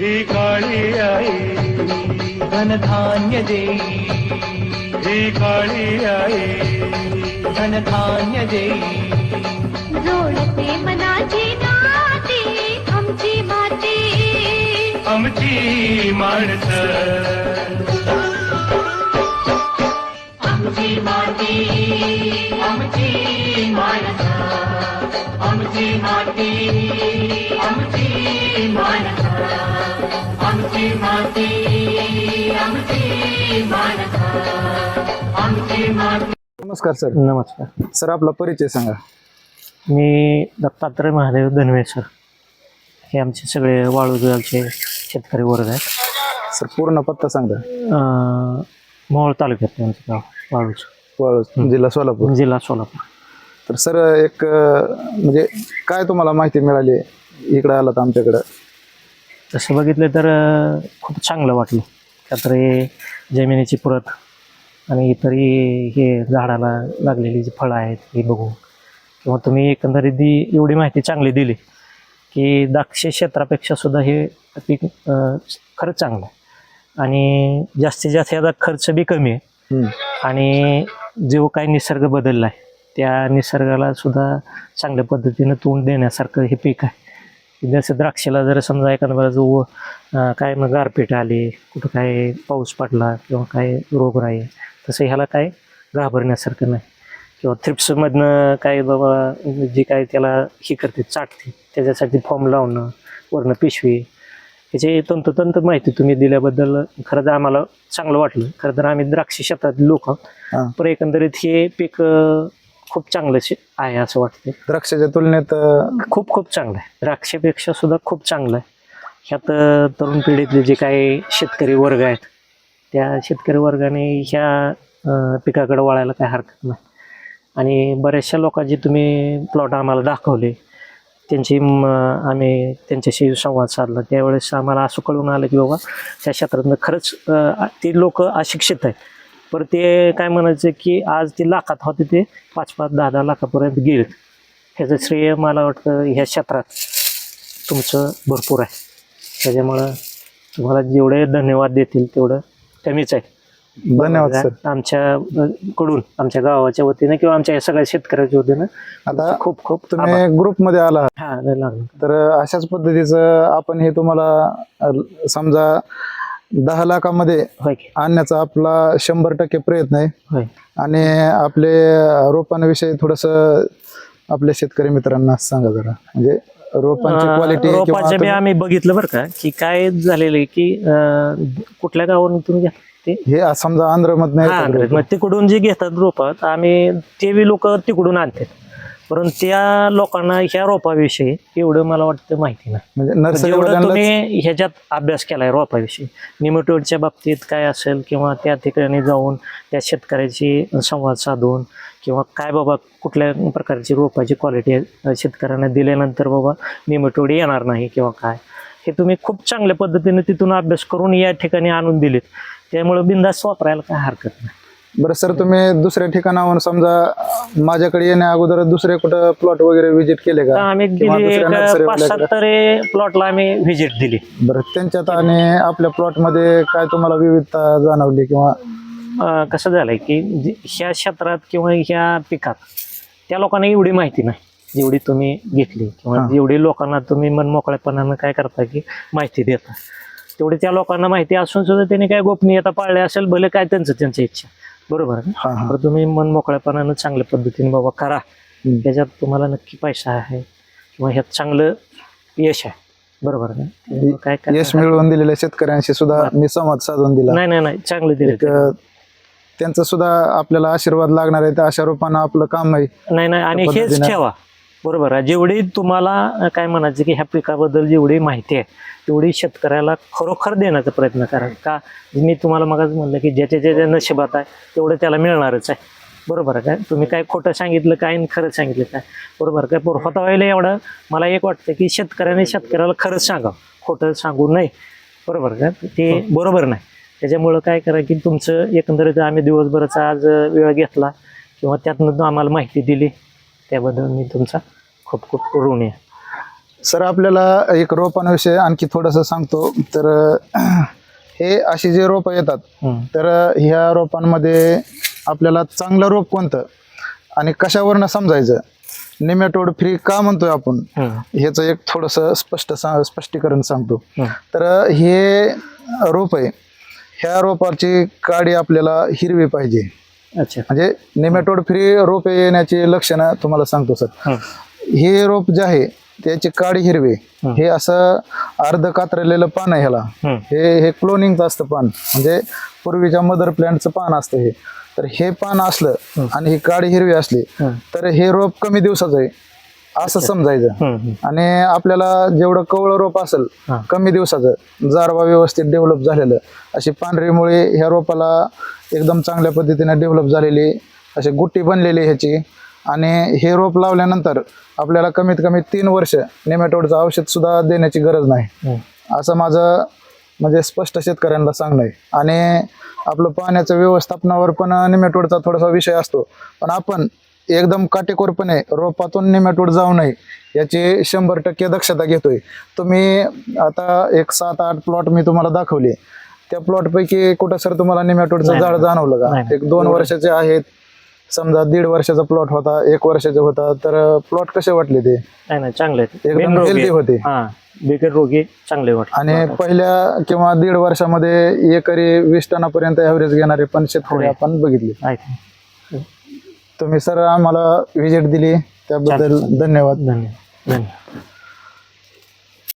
ही काळी आई। धनधान्य देई ही काळी आई। धनधान्य देई जोडते मनाची नाती आमची माती आमची माणसं आमची माती आमची माणसं आमची माती आमची आमची माती. नमस्कार सर. नमस्कार. सर आपला परिचय सांगा. मी दत्तात्रय महादेव धनवे सर. हे आमचे सगळे वाळूजगावचे शेतकरी वर्ग आहेत. सर पूर्ण पत्ता सांगा. अं, मोहोळ तालुक्यात आमचं गाव वाळूच वाळूज जिल्हा सोलापूर. जिल्हा सोलापूर. तर सर एक म्हणजे काय तुम्हाला माहिती मिळाली इकडे आलात आमच्याकडं? तसं बघितलं तर खूप चांगलं वाटलं. का तर हे जमिनीची प्रत आणि इतरही हे झाडाला लागलेली जी फळं आहेत ही बघून किंवा तुम्ही एकंदरीत दी एवढी माहिती चांगली दिली की द्राक्ष क्षेत्रापेक्षा सुद्धा हे पीक खरंच चांगलं आहे. आणि जास्तीत जास्त याचा खर्च बी कमी आहे. आणि जो काही निसर्ग बदलला आहे त्या निसर्गाला सुद्धा चांगल्या पद्धतीनं तोंड देण्यासारखं हे पीक आहे. जसं द्राक्षाला जर समजा एखादा वेळा जो काय मग गारपीट आली कुठं काय पाऊस पडला किंवा काय रोगराई तसं ह्याला काय घाबरण्यासारखं नाही. किंवा थ्रिप्समधनं काय बाबा जी काय त्याला हे करते चाटते त्याच्यासाठी फॉर्म लावणं वरनं पिशवी त्याची तंतोतंत माहिती तुम्ही दिल्याबद्दल खरंच आम्हाला चांगलं वाटलं. खरं तर आम्ही द्राक्ष शेतातले लोक. पण एकंदरीत हे पीक खूप चांगलं आहे असं वाटतं द्राक्षाच्या तुलनेत खूप खूप चांगलं आहे. द्राक्षापेक्षा सुद्धा खूप चांगलं आहे. ह्यात तरुण पिढीतले जे काही शेतकरी वर्ग आहेत त्या शेतकरी वर्गाने ह्या पिकाकडे वळायला काय हरकत नाही. आणि बऱ्याचशा लोकांचे तुम्ही प्लॉट आम्हाला दाखवले. त्यांची आम्ही त्यांच्याशी संवाद साधला. त्यावेळेस आम्हाला असं कळून आलं की बाबा त्या क्षेत्रातनं खरंच ते लोक अशिक्षित आहेत. पण ते काय म्हणायचं की आज ते लाखात होते ते पाच पाच दहा दहा लाखापर्यंत गेलेत. ह्याचं श्रेय मला वाटतं ह्या क्षेत्रात तुमचं भरपूर आहे. त्याच्यामुळं तुम्हाला जेवढे धन्यवाद देतील तेवढं कमीच आहे. धन्यवाद सर. आमच्या कडून आमच्या गावाच्या वतीनं किंवा आमच्या या सगळ्या शेतकऱ्याच्या वतीनं आता खूप खूप तुम्ही. ग्रुपमध्ये आला. हा तर अशाच पद्धतीचं आपण हे तुम्हाला समजा दहा लाखामध्ये होय की? आणण्याचा आपला शंभर टक्के प्रयत्न आहे. होय. आणि आपले रोपांविषयी थोडस आपल्या शेतकरी मित्रांना सांगा जरा. म्हणजे रोपांची अं, क्वालिटी रोपाचं बी आम्ही बघितलं बरं का की काय झालेलं आहे की अं, कुठल्या तुम्ही घ्या ते? हे समजा आंध्रमधनं हा येतात मग तिकडून जे घेतात रोपात आम्ही ते बी लोक तिकडून आणतात. परंतु त्या लोकांना ह्या रोपाविषयी एवढं मला वाटतं माहिती नाही. म्हणजे जेवढं नर्सरी तुम्ही ह्याच्यात अभ्यास केलाय रोपाविषयी निमटोडच्या बाबतीत काय असेल किंवा त्या ठिकाणी जाऊन त्या शेतकऱ्याची संवाद साधून किंवा काय बाबा कुठल्या प्रकारची रोपाची क्वालिटी शेतकऱ्यांना दिल्यानंतर बाबा निमटोडी येणार नाही किंवा काय हे तुम्ही खूप चांगल्या पद्धतीने तिथून अभ्यास करून या ठिकाणी आणून दिलेत. त्यामुळे बिंदास वापरायला काय हरकत नाही. बरं सर तुम्ही दुसऱ्या ठिकाणाहून समजा माझ्याकडे येण्या अगोदर दुसरे कुठं प्लॉट वगैरे व्हिजिट केले का? आम्ही किंवा एक nursery पाच सात? तरी प्लॉटला आम्ही व्हिजिट दिली. बरं त्यांच्यात आणि आपल्या प्लॉटमध्ये काय तुम्हाला विविधता जाणवली किंवा? अं, कसं झालंय की जे- ह्या क्षेत्रात किंवा ह्या पिकात त्या लोकांना एवढी माहिती नाही जेवढी तुम्ही घेतली किंवा हा. जेवढी लोकांना तुम्ही मनमोकळेपणानं काय करता की माहिती देता. तेवढी त्या लोकांना माहिती असून सुद्धा त्यांनी काय गोपनीयता पाळली असेल भले काय त्यांचं त्यांची इच्छा. बरोबर आहे हा हा. तुम्ही मनमोकळेपणानं चांगल्या पद्धतीने बाबा करा. हम्म. त्याच्यात तुम्हाला नक्की पैसा आहे. किंवा ह्यात चांगलं यश आहे. बरोबर आहे त्यामुळं काय काय यश मिळवून दिलेल्या शेतकऱ्यांशी सुद्धा मी संवाद साधून दिला. नाही नाही नाही. चांगलं दिलं एक अं, त्यांचा सुद्धा आपल्याला आशीर्वाद लागणार आहे. त्या अशा रूपानं आपलं काम आहे. नाही नाही. आणि हेच पद्धतीनं- ठेवा. बरोबर आहे. जेवढी तुम्हाला काय म्हणायचं की ह्या पिकाबद्दल जेवढी माहिती आहे तेवढी शेतकऱ्याला खरोखर देण्याचा प्रयत्न करा. का? मी तुम्हाला मग म्हणलं की ज्याच्या ज्याच्या नशिबात आहे तेवढं त्याला मिळणारच आहे. बरोबर आहे काय तुम्ही काय खोटं सांगितलं काय आणि खरं सांगितलं काय? बरोबर काय पोरफता व्हायला एवढं मला एक वाटतं की शेतकऱ्याने शेतकऱ्याला खरंच सांगावं. खोटं सांगू नये. बरोबर का? ते बरोबर नाही. त्याच्यामुळं काय करा की तुमचं एकंदरीत आम्ही दिवसभराचा आज वेळ घेतला किंवा त्यातनं आम्हाला माहिती दिली. त्याबद्दल मी तुमचा खूप खूप ऋणी आहे. सर आपल्याला एक रोपांविषयी आणखी थोडंसं सांगतो. तर हे अशी जे रोपं येतात. तर ह्या रोपांमध्ये आपल्याला चांगलं रोप कोणतं आणि कशावरनं समजायचं? निमेटोड फ्री का म्हणतोय आपण. ह्याचं एक थोडंसं स्पष्ट सा स्पष्टीकरण सांगतो. तर हे रोप आहे. ह्या रोपाची काडी आपल्याला हिरवी पाहिजे. अच्छा. म्हणजे निमेटोड फ्री रोपे येण्याची लक्षणं तुम्हाला सांगतो सर. हे. रोप जे आहे त्याची काडी हिरवी. हे. असं अर्ध कातरलेलं पान आहे ह्याला. हे. हे क्लोनिंगचं असतं पान. म्हणजे पूर्वीच्या मदर प्लॅन्टचं पान असतं हे. तर हे पान असलं आणि ही काडी हिरवी असली. तर हे रोप कमी दिवसाचं आहे. असं समजायचं. आणि आपल्याला जेवढं कवळं रोप असेल. कमी दिवसाचं जारवा व्यवस्थित डेव्हलप झालेलं अशी पांढरी मुळे ह्या रोपाला एकदम चांगल्या पद्धतीने डेव्हलप झालेली अशी गुट्टी बनलेली ह्याची आणि हे रोप लावल्यानंतर आपल्याला कमीत कमी तीन वर्ष नेमॅटोडचं औषध सुद्धा देण्याची गरज नाही. असं माझं म्हणजे स्पष्ट शेतकऱ्यांना सांगणं आहे आणि आपलं पाण्याचं व्यवस्थापनावर पण निमेटोडचा थोडासा विषय असतो पण आपण एकदम काटेकोरपणे रोपातून निमेटोड जाऊ नये याची शंभर टक्के दक्षता घेतोय तुम्ही आता एक सात आठ प्लॉट मी तुम्हाला दाखवले त्या प्लॉटपैकी कुठं सर तुम्हाला निमेटोडचं झाड जाणवलं का. एक दोन वर्षाचे आहेत समजा दीड वर्षाचा प्लॉट होता एक वर्षाचा होता तर प्लॉट कसे वाटले ते नाही चांगले. एकदम. होते. बिगर रोगी चांगले वाटत आणि पहिल्या किंवा दीड वर्षामध्ये एकरी वीस टनापर्यंत ॲव्हरेज घेणारे पण शेतकरी. आपण बघितले तुम्ही सर आम्हाला व्हिजिट दिली. त्याबद्दल धन्यवाद. धन्यवाद धन्यवाद